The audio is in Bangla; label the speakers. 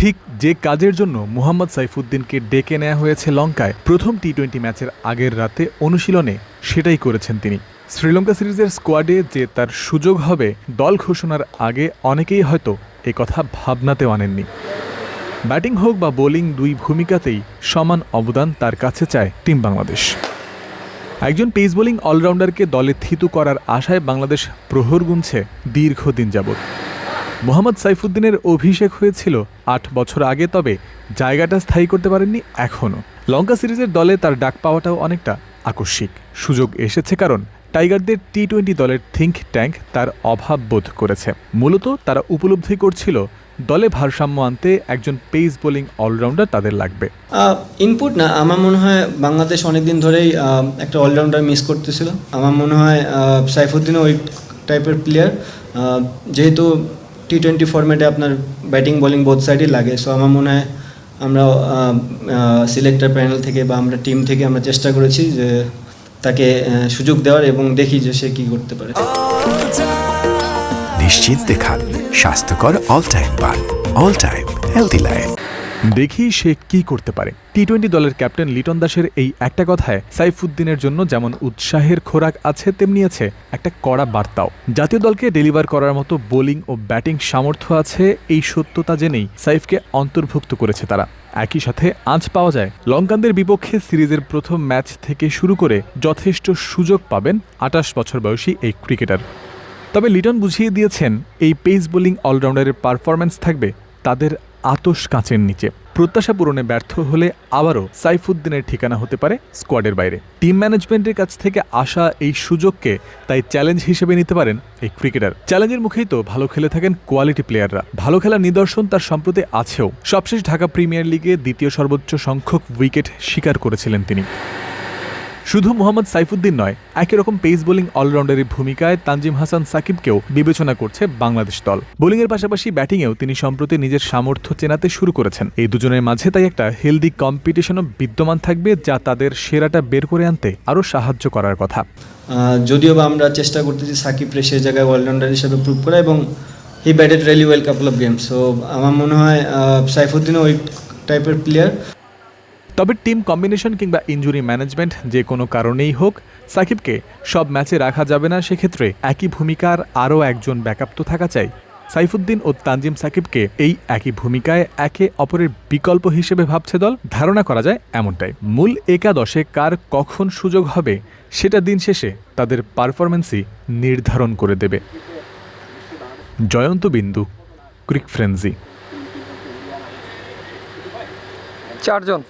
Speaker 1: ঠিক যে কাজের জন্য মুহাম্মদ সাইফুদ্দিনকে ডেকে নেওয়া হয়েছে লঙ্কায়, প্রথম টি টোয়েন্টি ম্যাচের আগের রাতে অনুশীলনে সেটাই করেছেন তিনি। শ্রীলঙ্কা সিরিজের স্কোয়াডে যে তার সুযোগ হবে, দল ঘোষণার আগে অনেকেই হয়তো এ কথা ভাবনাতেও আনেননি। ব্যাটিং হোক বা বোলিং, দুই ভূমিকাতেই সমান অবদান তার কাছে চায় টিম বাংলাদেশ। একজন পেস বোলিং অলরাউন্ডারকে দলে থিতু করার আশায় বাংলাদেশ প্রহর গুনছে দীর্ঘদিন যাবৎ। মোহাম্মদ সাইফুদ্দিনের অভিষেক হয়েছিল আট বছর আগে, তবে জায়গাটা স্থায়ী করতে পারেননি এখনও। লঙ্কা সিরিজের দলে তার ডাক পাওয়াটাও অনেকটা আকস্মিক। সুযোগ এসেছে কারণ টাইগারদের টি টোয়েন্টি দলের থিঙ্ক ট্যাঙ্ক তার অভাব বোধ করেছে। মূলত তারা উপলব্ধি করছিল, দলে ভারসাম্য আনতে একজন পেস বোলিং অলরাউন্ডার তাদের লাগবে।
Speaker 2: ইনপুট না, আমার মনে হয় বাংলাদেশ অনেক দিন ধরেই একটা অলরাউন্ডার মিস করতেছিল। আমার মনে হয় সাইফুদ্দিনও ওই টাইপের প্লেয়ার যেহেতু টি টোয়েন্টি ফর্মেটে আপনার ব্যাটিং বোলিং বোথ সাইডই লাগে। সো আমার মনে হয় আমরা সিলেক্টার প্যানেল থেকে বা আমরা টিম থেকে আমরা চেষ্টা করেছি যে তাকে সুযোগ দেওয়ার এবং দেখি যে সে কী করতে পারে।
Speaker 3: নিশ্চিত খান। স্বাস্থ্যকর অল টাইম পান। অল টাইম হেলদি লাইফ
Speaker 1: দেখি সে কি করতে পারে। টি টোয়েন্টি দলের ক্যাপ্টেন লিটন দাসের এই একটা কথায় সাইফুদ্দিনের জন্য যেমন উৎসাহের খোরাক আছে, তেমনি আছে একটা কড়া বার্তাও। জাতীয় দলকে ডেলিভার করার মতো বোলিং ও ব্যাটিং সামর্থ্য আছে, এই সত্যতা জেনেই সাইফকে অন্তর্ভুক্ত করেছে তারা। একই সাথে আজ পাওয়া যায়। লঙ্কানদের বিপক্ষে সিরিজের প্রথম ম্যাচ থেকে শুরু করে যথেষ্ট সুযোগ পাবেন আটাশ বছর বয়সী এই ক্রিকেটার। তবে লিটন বুঝিয়ে দিয়েছেন, এই পেস বোলিং অলরাউন্ডারের পারফরম্যান্স থাকবে, তাদের আতস কাঁচের নিচে। প্রত্যাশা পূরণে ব্যর্থ হলে আবারও সাইফুদ্দিনের ঠিকানা হতে পারে স্কোয়াডের বাইরে। টিম ম্যানেজমেন্টের কাছ থেকে আসা এই সুযোগকে তাই চ্যালেঞ্জ হিসেবে নিতে পারেন এই ক্রিকেটার। চ্যালেঞ্জের মুখেই তো ভালো খেলে থাকেন কোয়ালিটি প্লেয়াররা। ভালো খেলার নিদর্শন তার সম্প্রতি আছেও। সবশেষ ঢাকা প্রিমিয়ার লিগে দ্বিতীয় সর্বোচ্চ সংখ্যক উইকেট শিকার করেছিলেন তিনি। শুধু মোহাম্মদ সাইফুদ্দিন নয়, একই রকম পেস বোলিং অলরাউন্ডারের ভূমিকায় তানজিম হাসান সাকিবকেও বিবেচনা করছে বাংলাদেশ দল। বোলিংয়ের পাশাপাশি ব্যাটিংয়েও তিনি সম্প্রতি নিজের সামর্থ্য চেনাতে শুরু করেছেন। এই দুজনের মাঝে তাই একটা হেলদি কম্পিটিশনও বিদ্যমান থাকবে যা তাদের সেরাটা বের করে আনতে আরও সাহায্য করার কথা।
Speaker 2: যদিও বা আমরা চেষ্টা করতেছি সাকিবরে সেই জায়গায় অলরাউন্ডার হিসেবে প্রুভ করা এবং he batted really well couple of game so আমার মনে হয় সাইফুদ্দিনও ওই টাইপের প্লেয়ার
Speaker 1: তবে টিম কম্বিনেশন কিংবা ইনজুরি ম্যানেজমেন্ট যে কোনো কারণেই হোক, সাকিবকে সব ম্যাচে রাখা যাবে না, সেক্ষেত্রে একই ভূমিকার আরও একজন ব্যাকআপ তো থাকা চাই। সাইফুদ্দিন ও তানজিম সাকিবকে এই একই ভূমিকায় একে অপরের বিকল্প হিসেবে ভাবছে দল। ধারণা করা যায় এমনটাই। মূল একাদশে কার কখন সুযোগ হবে, সেটা দিন শেষে তাদের পারফরমেন্সই নির্ধারণ করে দেবে। জয়ন্ত বিন্দু, ক্রিক ফ্রেন্সি।
Speaker 4: চারজন।